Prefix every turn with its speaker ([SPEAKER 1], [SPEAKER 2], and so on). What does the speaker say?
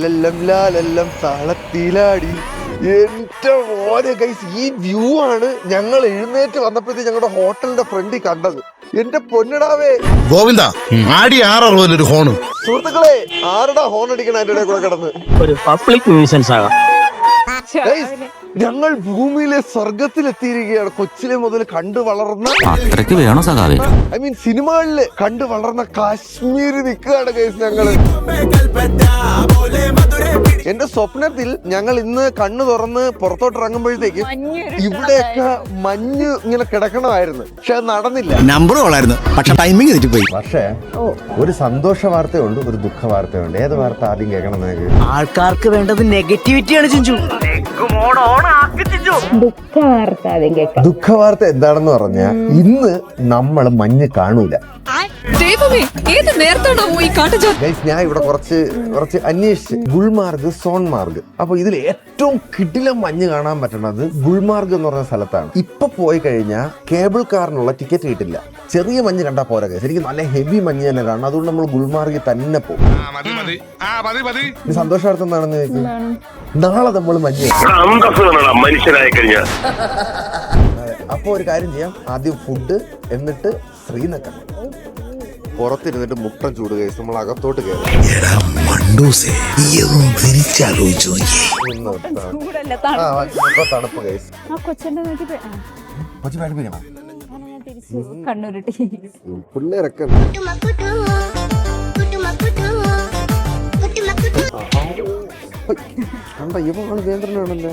[SPEAKER 1] ലല്ലം ലാലല്ലം താളത്തിലാടി. എന്റെ മോനെ ഗൈസ് ഈ വ്യൂ ആണ് ഞങ്ങൾ എഴുന്നേറ്റ് വന്നപ്പോഴത്തേക്ക് ഞങ്ങളുടെ ഹോട്ടലിന്റെ ഫ്രണ്ടിൽ കണ്ടത്. എന്റെ പൊന്നിടാവേ.
[SPEAKER 2] ഗോവിന്ദ ആടി ആററുപതിന് ഒരു ഹോണ്
[SPEAKER 1] സുഹൃത്തുക്കളെ ആരുടെ ഹോൺ അടിക്കണ അതിന്റെ കൂടെ കിടന്ന്?
[SPEAKER 3] ഒരു പബ്ലിക് ന്യൂസൻസ് ആകാം.
[SPEAKER 1] ഞങ്ങൾ ഭൂമിയിലെ സ്വർഗത്തിലെത്തിയിരിക്കുകയാണ്. കൊച്ചിലെ മുതൽ കണ്ടു വളർന്ന
[SPEAKER 4] അത്രയ്ക്ക് വേണോ സഖാവേ?
[SPEAKER 1] ഐ മീൻ സിനിമകളിൽ കണ്ടു വളർന്ന കാശ്മീർ നിൽക്കുകയാണ് കേസ് ഞങ്ങൾ എന്റെ സ്വപ്നത്തിൽ ഞങ്ങൾ ഇന്ന് കണ്ണു തുറന്ന് പുറത്തോട്ട് ഇറങ്ങുമ്പോഴത്തേക്ക് ഇവിടെയൊക്കെ മഞ്ഞ് ഇങ്ങനെ കിടക്കണമായിരുന്നു. പക്ഷെ അത് നടന്നില്ല.
[SPEAKER 2] നമ്പർ കൊള്ളായിരുന്നു. പക്ഷെ ടൈമിംഗ് തെറ്റിപ്പോയി.
[SPEAKER 1] പക്ഷേ ഒരു സന്തോഷ വാർത്തയുണ്ട് ഒരു ദുഃഖ വാർത്തയുണ്ട്. ഏത് വാർത്ത ആദ്യം കേൾക്കണം
[SPEAKER 3] ആൾക്കാർക്ക് വേണ്ടത് നെഗറ്റിവിറ്റിയാണ് ചിഞ്ചു.
[SPEAKER 5] ദുഃഖ വാർത്ത ആദ്യം കേൾക്കാം.
[SPEAKER 1] എന്താണെന്ന് പറഞ്ഞാൽ ഇന്ന് നമ്മൾ മഞ്ഞ് കാണൂല.
[SPEAKER 6] ദൈവമേ ഏത് നേരത്താണോ ഈ കാട്ടുചോ
[SPEAKER 1] ഞാൻ ഇവിടെ കുറച്ച് കുറച്ച് അന്വേഷിച്ച്. ഗുൾമാർഗ് സോൺമാർഗ്. അപ്പൊ ഇതിൽ ഏറ്റവും കിടില മഞ്ഞ് കാണാൻ പറ്റുന്നത് ഗുൾമാർഗ് എന്ന് പറഞ്ഞ സ്ഥലത്താണ്. ഇപ്പൊ പോയി കഴിഞ്ഞാൽ കേബിൾ കാറിനുള്ള ടിക്കറ്റ് കിട്ടില്ല. ചെറിയ മഞ്ഞ് കണ്ടാൽ പോരാ ശരിക്കും എനിക്ക് നല്ല ഹെവി മഞ്ഞ് തന്നെ കാണണം. അതുകൊണ്ട് നമ്മൾ ഗുൾമാർഗിൽ തന്നെ പോകും. ഇനി സന്തോഷാർത്ഥം എന്താണെന്ന് ചോദിക്കും? നാളെ നമ്മൾ മഞ്ഞ്
[SPEAKER 7] മനുഷ്യനായി കഴിഞ്ഞാൽ
[SPEAKER 1] അപ്പൊ ഒരു കാര്യം ചെയ്യാം. ആദ്യം ഫുഡ് എന്നിട്ട് ശ്രീനഗർ പുറത്തിരുന്നിട്ട് മുട്ടം ചൂട് കഴിച്ച് നമ്മൾ അകത്തോട്ട് കയറും തണുപ്പ്.
[SPEAKER 5] കേസ്
[SPEAKER 1] പിള്ളേരൊക്കെ കണ്ട ഇവ വേന്ദ്രനാണല്ലേ